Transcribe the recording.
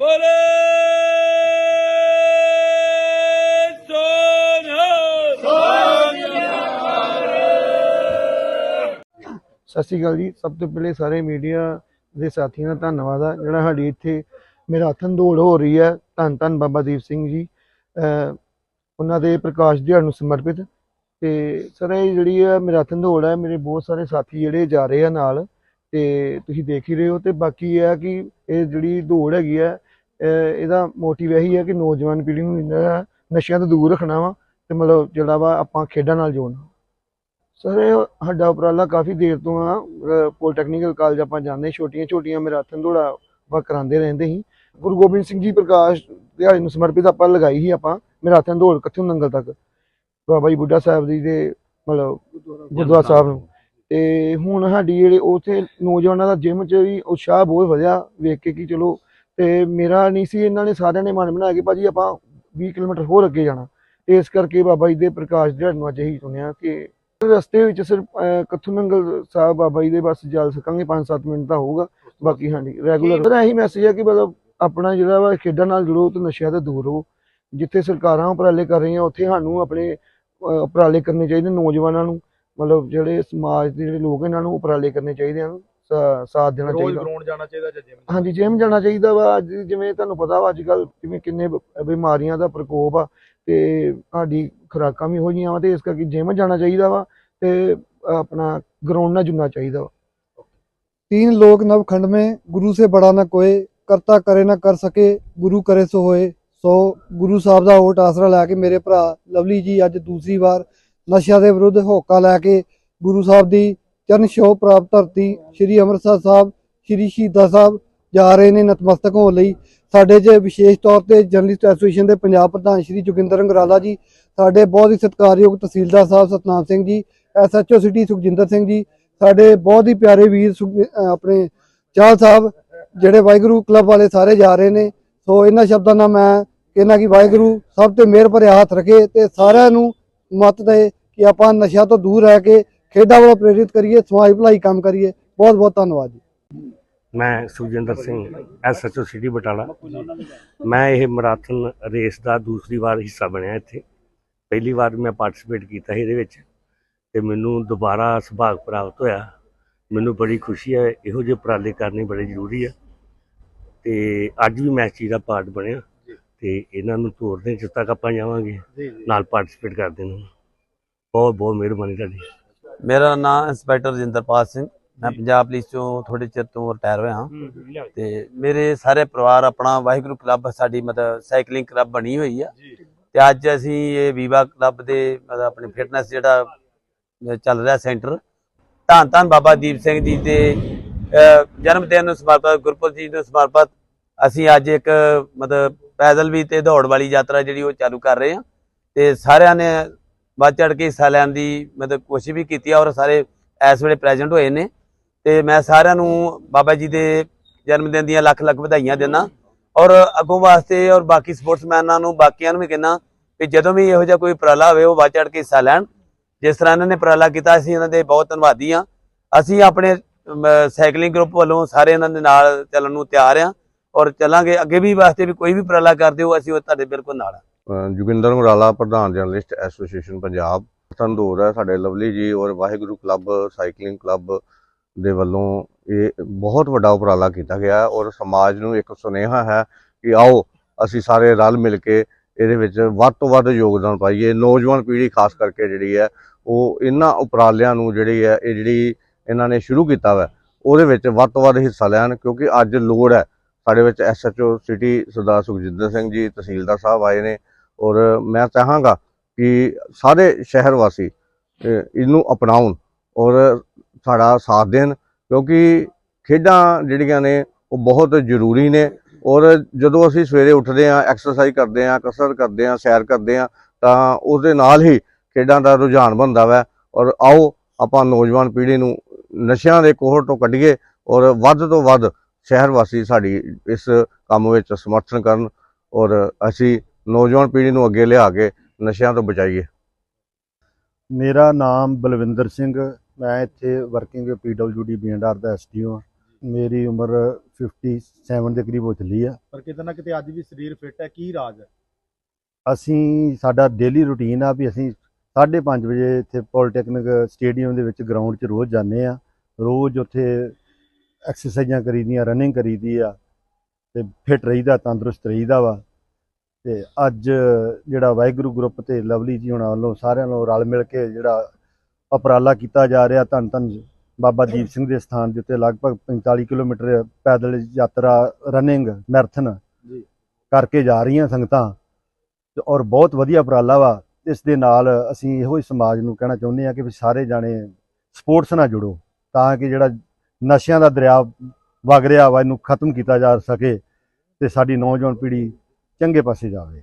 ਬੋਲੇ ਸਤਿ ਸ਼੍ਰੀ ਅਕਾਲ ਜੀ। ਸਭ ਤੋਂ ਪਹਿਲੇ ਸਾਰੇ ਮੀਡੀਆ ਦੇ ਸਾਥੀਆਂ ਦਾ ਧੰਨਵਾਦ ਆ। ਜਿਹੜਾ ਸਾਡੀ ਇੱਥੇ ਮੈਰਾਥਨ ਦੌੜ ਹੋ ਰਹੀ ਹੈ, ਧੰਨ ਧੰਨ ਬਾਬਾ ਦੀਪ ਸਿੰਘ ਜੀ। ਉਹਨਾਂ ਦੇ ਪ੍ਰਕਾਸ਼ ਦਿਹਾੜ ਨੂੰ ਸਮਰਪਿਤ। ਤੇ ਸਰ, ਇਹ ਜਿਹੜੀ ਹੈ ਮੈਰਾਥਨ ਦੌੜ ਹੈ, ਮੇਰੇ ਬਹੁਤ ਸਾਰੇ ਸਾਥੀ ਜਿਹੜੇ ਜਾ ਰਹੇ ਆ ਨਾਲ। ਤੇ ਤੁਸੀਂ ਦੇਖ ਹੀ ਰਹੇ ਹੋ ਤੇ ਬਾਕੀ ਇਹ ਹੈ ਕਿ ਇਹ ਜਿਹੜੀ ਦੌੜ ਹੈਗੀ ਹੈ ਇਹਦਾ ਮੋਟਿਵ ਇਹੀ ਹੈ ਕਿ ਨੌਜਵਾਨ ਪੀੜ੍ਹੀ ਨੂੰ ਜਿਹੜਾ ਨਸ਼ਿਆਂ ਤੋਂ ਦੂਰ ਰੱਖਣਾ ਵਾ ਤੇ ਮਤਲਬ ਜਿਹੜਾ ਵਾ ਆਪਾਂ ਖੇਡਾਂ ਨਾਲ ਜੋੜਨਾ। ਸਰ ਇਹ ਸਾਡਾ ਉਪਰਾਲਾ ਕਾਫੀ ਦੇਰ ਤੋਂ ਆ ਪੋਲੀਟੈਕਨੀਕਲ ਕਾਲਜ ਆਪਾਂ ਜਾਂਦੇ ਛੋਟੀਆਂ ਛੋਟੀਆਂ ਮੈਰਾਥਨ ਦੌੜਾ ਵਾ ਕਰਾਉਂਦੇ ਰਹਿੰਦੇ ਸੀ। ਗੁਰੂ ਗੋਬਿੰਦ ਸਿੰਘ ਜੀ ਪ੍ਰਕਾਸ਼ ਦਿਹਾੜੇ ਨੂੰ ਸਮਰਪਿਤ ਆਪਾਂ ਲਗਾਈ ਸੀ ਆਪਾਂ ਮੈਰਾਥਨ ਦੌੜ ਕੱਥੋਂ ਨੰਗਲ ਤੱਕ। ਬਾਬਾ ਜੀ ਬੁੱਢਾ ਸਾਹਿਬ ਜੀ ਦੇ ਮਤਲਬ ਗੁਰਦੁਆਰਾ ਸਾਹਿਬ ਨੂੰ। ਤੇ ਹੁਣ ਸਾਡੀ ਜਿਹੜੇ ਉੱਥੇ ਨੌਜਵਾਨਾਂ ਦਾ ਜਿਮ 'ਚ ਵੀ ਉਤਸ਼ਾਹ ਬਹੁਤ ਵਧਿਆ, ਵੇਖ ਕੇ ਕਿ ਚਲੋ ਤੇ ਮੇਰਾ ਨਹੀਂ ਸੀ ਇਹਨਾਂ ਨੇ ਸਾਰਿਆਂ ਨੇ ਮਨ ਬਣਾ ਕੇ ਭਾਜੀ ਆਪਾਂ 20 ਕਿਲੋਮੀਟਰ ਹੋਰ ਅੱਗੇ ਜਾਣਾ। ਤੇ ਇਸ ਕਰਕੇ ਬਾਬਾ ਜੀ ਦੇ ਪ੍ਰਕਾਸ਼ ਦਿਹਾੜੇ ਨੂੰ ਅੱਜ ਇਹੀ ਚੁਣਿਆ ਕਿ ਰਸਤੇ ਵਿੱਚ ਸਿਰਫ ਕੱਥੂ ਨੰਗਲ ਸਾਹਿਬ ਬਾਬਾ ਜੀ ਦੇ ਬਸ ਚੱਲ ਸਕਾਂਗੇ 5-7 ਮਿੰਟ ਦਾ ਹੋਊਗਾ। ਬਾਕੀ ਹਾਂਜੀ ਰੈਗੂਲਰ ਪਰ ਇਹੀ ਮੈਸੇਜ ਹੈ ਕਿ ਮਤਲਬ ਆਪਣਾ ਜਿਹੜਾ ਵਾ ਖੇਡਾਂ ਨਾਲ ਜੁੜੋ ਤੇ ਨਸ਼ਿਆਂ ਤੋਂ ਦੂਰ ਰਹੋ। ਜਿੱਥੇ ਸਰਕਾਰਾਂ ਉਪਰਾਲੇ ਕਰ ਰਹੀਆਂ ਉੱਥੇ ਸਾਨੂੰ ਆਪਣੇ ਉਪਰਾਲੇ ਕਰਨੇ ਚਾਹੀਦੇ ਨੌਜਵਾਨਾਂ ਨੂੰ। ਮਤਲਬ ਜਿਹੜੇ ਸਮਾਜ ਦੇ ਜਿਹੜੇ ਲੋਕ ਇਹਨਾਂ ਨੂੰ ਉਪਰਾਲੇ ਕਰਨੇ ਚਾਹੀਦੇ ਹਨ ਸਾਥ ਦੇਣਾ ਰੋਜ਼ ਚਾਹੀਦਾ ਗਰਾਊਂਡ ਜਾਣਾ ਚਾਹੀਦਾ ਜਾਂ ਜਿਮ ਹਾਂਜੀ ਜਿਮ ਜਾਣਾ ਚਾਹੀਦਾ ਵਾ ਅੱਜ ਜਿਵੇਂ ਤੁਹਾਨੂੰ ਪਤਾ ਵਾ ਅੱਜ ਕੱਲ ਜਿਵੇਂ ਕਿੰਨੇ ਬ- ਬਿਮਾਰੀਆਂ ਦਾ ਪ੍ਰਕੋਪ ਆ ਤੇ ਸਾਡੀ ਖੁਰਾਕਾਂ ਵੀ ਹੋ ਜੀਆਂ ਵਾ ਤੇ ਇਸ ਕਰਕੇ ਜਿਮ ਜਾਣਾ ਚਾਹੀਦਾ ਵਾ ਤੇ ਆਪਣਾ ਗਰਾਊਂਡ ਨਾਲ ਜੁੜਨਾ ਚਾਹੀਦਾ ਵਾ तीन लोक नवखंड में गुरु से बड़ा न कोई ਕਰਤਾ ਕਰੇ ਨਾ ਕਰ ਸਕੇ ਗੁਰੂ ਕਰੇ ਸੋ ਹੋਏ ਸੋ ਗੁਰੂ ਸਾਹਿਬ ਦਾ ਓਟ ਆਸਰਾ ਲੈ ਕੇ ਮੇਰੇ ਭਰਾ ਲਵਲੀ ਜੀ ਅੱਜ ਦੂਸਰੀ ਵਾਰ ਨਸ਼ਿਆਂ ਦੇ ਵਿਰੁੱਧ ਹੋਕਾ ਲੈ ਕੇ ਗੁਰੂ ਸਾਹਿਬ ਦੀ ਚਰਨ ਛੋਹ ਪ੍ਰਾਪਤ ਧਰਤੀ ਸ੍ਰੀ ਅੰਮ੍ਰਿਤਸਰ ਸਾਹਿਬ, ਸ੍ਰੀ ਸ਼ਹੀਦਾਂ ਸਾਹਿਬ ਜਾ ਰਹੇ ਨੇ ਨਤਮਸਤਕ ਹੋਣ ਲਈ। ਸਾਡੇ 'ਚ ਵਿਸ਼ੇਸ਼ ਤੌਰ ਤੇ ਜਰਨਲਿਸਟ ਐਸੋਸੀਏਸ਼ਨ ਦੇ ਪੰਜਾਬ ਪ੍ਰਧਾਨ ਸ੍ਰੀ ਜੋਗਿੰਦਰ ਅੰਗਰਾਲਾ ਜੀ, ਸਾਡੇ ਬਹੁਤ ਹੀ ਸਤਿਕਾਰਯੋਗ ਤਹਿਸੀਲਦਾਰ ਸਾਹਿਬ ਸਤਨਾਮ ਸਿੰਘ ਜੀ, ਐਸਐਚਓ ਸਿਟੀ ਸੁਖਜਿੰਦਰ ਸਿੰਘ ਜੀ, ਸਾਡੇ ਬਹੁਤ ਹੀ ਪਿਆਰੇ ਵੀਰ ਸੁਖ- ਆਪਣੇ ਚਾਹ ਸਾਹਿਬ, ਜਿਹੜੇ ਵਾਹਿਗੁਰੂ ਕਲੱਬ ਵਾਲੇ ਸਾਰੇ ਜਾ ਰਹੇ ਨੇ। ਸੋ ਇਹਨਾਂ ਸ਼ਬਦਾਂ ਨਾਲ ਮੈਂ ਕਹਿੰਦਾ ਕਿ ਵਾਹਿਗੁਰੂ ਸਭ ਤੇ ਮਿਹਰ ਭਰਿਆ ਹੱਥ ਰੱਖੇ ਤੇ ਸਾਰਿਆਂ ਨੂੰ ਮਤ ਦੇ ਕਿ ਆਪਾਂ ਨਸ਼ਿਆਂ ਤੋਂ ਦੂਰ ਰਹਿ ਕੇ ਖੇਡਾਂ ਵੱਲ ਪ੍ਰੇਰਿਤ ਕਰੀਏ ਸਮਾਜ ਭਲਾਈ ਕੰਮ ਕਰੀਏ। ਬਹੁਤ ਬਹੁਤ ਧੰਨਵਾਦ ਜੀ। ਮੈਂ ਸੁਖਜਿੰਦਰ ਸਿੰਘ ਐਸਐਚਓ ਸਿਟੀ ਬਟਾਲਾ। ਮੈਂ ਇਹ ਮੈਰਾਥਨ ਰੇਸ ਦਾ ਦੂਸਰੀ ਵਾਰ ਹਿੱਸਾ ਬਣਿਆ ਇੱਥੇ। ਪਹਿਲੀ ਵਾਰ ਮੈਂ ਪਾਰਟਿਸਿਪੇਟ ਕੀਤਾ ਸੀ ਇਹਦੇ ਵਿੱਚ ਤੇ ਮੈਨੂੰ ਦੁਬਾਰਾ ਸੁਭਾਗ ਪ੍ਰਾਪਤ ਹੋਇਆ। ਮੈਨੂੰ ਬੜੀ ਖੁਸ਼ੀ ਹੈ ਇਹੋ ਜਿਹੇ ਉਪਰਾਲੇ ਕਰਨੇ ਬੜੇ ਜ਼ਰੂਰੀ ਆ। ਤੇ ਅੱਜ ਵੀ ਮੈਂ ਇਸ ਚੀਜ਼ ਦਾ ਪਾਰਟ ਬਣਿਆ। ਤੇ ਇਹਨਾਂ ਨੂੰ ਤੋੜਦੇ ਜਿੱਦ ਤੱਕ ਆਪਾਂ ਜਾਵਾਂਗੇ ਨਾਲ ਪਾਰਟਿਸਿਪੇਟ ਕਰਦੇ ਨੂੰ ਬਹੁਤ ਬਹੁਤ ਮਿਹਰਬਾਨੀ ਤੁਹਾਡੀ। ਮੇਰਾ ਨਾਮ ਇੰਸਪੈਕਟਰ ਰਜਿੰਦਰਪਾਲ ਸਿੰਘ। ਮੈਂ ਪੰਜਾਬ ਪੁਲਿਸ ਚੋਂ ਥੋੜੇ ਚਿਰ ਤੋਂ ਰਿਟਾਇਰ ਹੋਇਆ ਹਾਂ। ਤੇ ਮੇਰੇ ਸਾਰੇ ਪਰਿਵਾਰ ਆਪਣਾ ਵਾਹਿਗੁਰੂ ਕਲੱਬ ਸਾਡੀ ਮਤਲਬ ਸਾਈਕਲਿੰਗ ਕਲੱਬ ਬਣੀ ਹੋਈ ਆ। ਤੇ ਅੱਜ ਅਸੀਂ ਇਹ ਵੀਵਾ ਕਲੱਬ ਦੇ ਮਤਲਬ ਆਪਣੀ ਫਿਟਨੈਸ ਜਿਹੜਾ ਚੱਲ ਰਿਹਾ ਸੈਂਟਰ। ਧੰਨ ਧੰਨ ਬਾਬਾ ਦੀਪ ਸਿੰਘ ਜੀ ਦੇ ਜਨਮ ਦਿਨ ਨੂੰ ਸਮਰਪਿਤ ਗੁਰਪੁਰਬ ਜੀ ਨੂੰ ਸਮਰਪਿਤ ਅਸੀਂ ਅੱਜ ਇੱਕ ਮਤਲਬ ਪੈਦਲ ਵੀ ਤੇ ਦੌੜ ਵਾਲੀ ਯਾਤਰਾ ਜਿਹੜੀ ਉਹ ਚਾਲੂ ਕਰ ਰਹੇ ਹਾਂ। ਤੇ ਸਾਰਿਆਂ ਨੇ ਵੱਧ ਚੜ ਕੇ ਹਿੱਸਾ ਲੈਣ ਦੀ ਮਤਲਬ ਕੋਸ਼ਿਸ਼ ਵੀ ਕੀਤੀ ਆ ਔਰ ਸਾਰੇ ਇਸ ਵੇਲੇ ਪ੍ਰੈਜ਼ੈਂਟ ਹੋਏ ਨੇ। ਤੇ ਮੈਂ ਸਾਰਿਆਂ ਨੂੰ ਬਾਬਾ ਜੀ ਦੇ ਜਨਮ ਦਿਨ ਦੀਆਂ ਲੱਖ ਲੱਖ ਵਧਾਈਆਂ ਦਿੰਦਾ ਔਰ ਅੱਗੋਂ ਵਾਸਤੇ ਔਰ ਬਾਕੀ ਸਪੋਰਟਸਮੈਨਾਂ ਨੂੰ ਬਾਕੀਆਂ ਨੂੰ ਵੀ ਕਹਿੰਦਾ ਕਿ ਜਦੋਂ ਵੀ ਇਹੋ ਜਿਹਾ ਕੋਈ ਉਪਰਾਲਾ ਹੋਵੇ, ਉਹ ਵੱਧ ਚੜ ਕੇ ਹਿੱਸਾ ਲੈਣ। ਜਿਸ ਤਰ੍ਹਾਂ ਇਹਨਾਂ ਨੇ ਉਪਰਾਲਾ ਕੀਤਾ, ਅਸੀਂ ਇਹਨਾਂ ਦੇ ਬਹੁਤ ਧੰਨਵਾਦੀ ਆ ਅਸੀਂ ਆਪਣੇ ਸਾਈਕਲਿੰਗ ਗਰੁੱਪ ਵੱਲੋਂ ਸਾਰੇ ਇਹਨਾਂ ਦੇ ਨਾਲ ਚੱਲਣ ਨੂੰ ਤਿਆਰ ਆ ਔਰ ਚੱਲਾਂਗੇ। ਅੱਗੇ ਵੀ ਵਾਸਤੇ ਵੀ ਕੋਈ ਵੀ ਉਪਰਾਲਾ ਕਰਦੇ ਹੋ, ਅਸੀਂ ਉਹ ਤੁਹਾਡੇ ਬਿਲਕੁਲ ਨਾਲ ਆ ਜੋਗਿੰਦਰ ਮੁਰਾਲਾ ਪ੍ਰਧਾਨ ਜਰਨਲਿਸਟ ਐਸੋਸੀਏਸ਼ਨ ਪੰਜਾਬ, ਤੰਦੂਰ ਹੈ ਸਾਡੇ ਲਵਲੀ ਜੀ ਔਰ ਵਾਹਿਗੁਰੂ ਕਲੱਬ, ਸਾਈਕਲਿੰਗ ਕਲੱਬ ਦੇ ਵੱਲੋਂ ਇਹ ਬਹੁਤ ਵੱਡਾ ਉਪਰਾਲਾ ਕੀਤਾ ਗਿਆ ਔਰ ਸਮਾਜ ਨੂੰ ਇੱਕ ਸੁਨੇਹਾ ਹੈ ਕਿ ਆਓ ਅਸੀਂ ਸਾਰੇ ਰਲ ਮਿਲ ਕੇ ਇਹਦੇ ਵਿੱਚ ਵੱਧ ਤੋਂ ਵੱਧ ਯੋਗਦਾਨ ਪਾਈਏ। ਨੌਜਵਾਨ ਪੀੜ੍ਹੀ ਖਾਸ ਕਰਕੇ ਜਿਹੜੀ ਹੈ, ਉਹ ਇਹਨਾਂ ਉਪਰਾਲਿਆਂ ਨੂੰ ਜਿਹੜੀ ਹੈ, ਇਹ ਜਿਹੜੀ ਇਹਨਾਂ ਨੇ ਸ਼ੁਰੂ ਕੀਤਾ ਵਾ, ਉਹਦੇ ਵਿੱਚ ਵੱਧ ਤੋਂ ਵੱਧ ਹਿੱਸਾ ਲੈਣ ਕਿਉਂਕਿ ਅੱਜ ਲੋੜ ਹੈ। ਸਾਡੇ ਵਿੱਚ ਐਸਐਚਓ ਸਿਟੀ ਸਰਦਾਰ ਸੁਖਜਿੰਦਰ ਸਿੰਘ ਜੀ, ਤਹਿਸੀਲਦਾਰ ਸਾਹਿਬ ਆਏ ਨੇ ਔਰ ਮੈਂ ਚਾਹਾਂਗਾ ਕਿ ਸਾਰੇ ਸ਼ਹਿਰ ਵਾਸੀ ਇਹਨੂੰ ਅਪਣਾਉਣ ਔਰ ਸਾਡਾ ਸਾਥ ਦੇਣ, ਕਿਉਂਕਿ ਖੇਡਾਂ ਜਿਹੜੀਆਂ ਨੇ ਉਹ ਬਹੁਤ ਜ਼ਰੂਰੀ ਨੇ ਔਰ ਜਦੋਂ ਅਸੀਂ ਸਵੇਰੇ ਉੱਠਦੇ ਹਾਂ ਐਕਸਰਸਾਈਜ਼ ਕਰਦੇ ਹਾਂ, ਕਸਰਤ ਕਰਦੇ ਹਾਂ, ਸੈਰ ਕਰਦੇ ਹਾਂ, ਤਾਂ ਉਸ ਦੇ ਨਾਲ ਹੀ ਖੇਡਾਂ ਦਾ ਰੁਝਾਨ ਬਣਦਾ ਵੈ ਔਰ ਆਓ ਆਪਾਂ ਨੌਜਵਾਨ ਪੀੜ੍ਹੀ ਨੂੰ ਨਸ਼ਿਆਂ ਦੇ ਕੋਹਰ ਤੋਂ ਕੱਢੀਏ ਔਰ ਵੱਧ ਤੋਂ ਵੱਧ ਸ਼ਹਿਰ ਵਾਸੀ ਸਾਡੀ ਇਸ ਕੰਮ ਵਿੱਚ ਸਮਰਥਨ ਕਰਨ ਔਰ ਅਸੀਂ ਨੌਜਵਾਨ ਪੀੜ੍ਹੀ ਨੂੰ ਅੱਗੇ ਲਿਆ ਕੇ ਨਸ਼ਿਆਂ ਤੋਂ ਬਚਾਈਏ। ਮੇਰਾ ਨਾਮ ਬਲਵਿੰਦਰ ਸਿੰਘ ਮੈਂ ਇੱਥੇ ਵਰਕਿੰਗ ਪੀਡਬਲਯੂਡੀ ਬੀਐਨਆਰ ਦਾ ਐਸਡੀਓ ਹਾਂ। ਮੇਰੀ ਉਮਰ 57 ਦੇ ਕਰੀਬ ਹੋ ਚੱਲੀ ਆ। ਪਰ ਕਿਤੇ ਨਾ ਕਿਤੇ ਅੱਜ ਵੀ ਸਰੀਰ ਫਿੱਟ ਹੈ ਕੀ ਰਾਜ ਹੈ? ਅਸੀਂ ਸਾਡਾ ਡੇਲੀ ਰੁਟੀਨ ਆ ਵੀ ਅਸੀਂ 5:30 ਵਜੇ ਇੱਥੇ ਪੋਲੀਟੈਕਨਿਕ ਸਟੇਡੀਅਮ ਦੇ ਵਿੱਚ ਗਰਾਊਂਡ 'ਚ ਰੋਜ਼ ਜਾਂਦੇ ਆ। ਰੋਜ਼ ਉੱਥੇ ਐਕਸਰਸਾਈਜ਼ਾਂ ਕਰੀਦੀਆਂ ਰਨਿੰਗ ਕਰੀਦੀ ਆ ਤੇ ਫਿਟ ਰਹੀਦਾ ਤੰਦਰੁਸਤ ਰਹੀਦਾ ਵਾ। ਤੇ ਅੱਜ ਜਿਹੜਾ ਵਾਹਿਗੁਰੂ ਗਰੁੱਪ ਤੇ ਲਵਲੀ ਜੀ ਹੁਣਾਂ ਵੱਲੋਂ ਸਾਰਿਆਂ ਨੂੰ ਰਲ ਮਿਲ ਕੇ ਜਿਹੜਾ ਉਪਰਾਲਾ ਕੀਤਾ ਜਾ ਰਿਹਾ ਧੰਨ ਧੰਨ ਬਾਬਾ ਦੀਪ ਸਿੰਘ ਦੇ ਸਥਾਨ ਦੇ ਉੱਤੇ ਲਗਭਗ 45 ਕਿਲੋਮੀਟਰ ਪੈਦਲ ਯਾਤਰਾ ਰਨਿੰਗ ਮੈਰਾਥਨ। ਕਰਕੇ ਜਾ ਰਹੀਆਂ ਸੰਗਤਾਂ ਤੇ ਔਰ ਬਹੁਤ ਵਧੀਆ ਉਪਰਾਲਾ ਵਾ ਇਸ ਦੇ ਨਾਲ ਅਸੀਂ ਇਹੋ ਹੀ ਸਮਾਜ ਨੂੰ ਕਹਿਣਾ ਚਾਹੁੰਦੇ ਆ ਕਿ ਵੀ ਸਾਰੇ ਜਾਣੇ ਸਪੋਰਟਸ ਨਾਲ ਜੁੜੋ ਤਾਂ ਕਿ ਜਿਹੜਾ ਨਸ਼ਿਆਂ ਦਾ ਦਰਿਆ ਵਗ ਰਿਹਾ ਵਾ ਇਹਨੂੰ ਖਤਮ ਕੀਤਾ ਜਾ ਸਕੇ ਤੇ ਸਾਡੀ ਨੌਜਵਾਨ ਪੀੜ੍ਹੀ ਚੰਗੇ ਪਾਸੇ ਜਾਵੇ।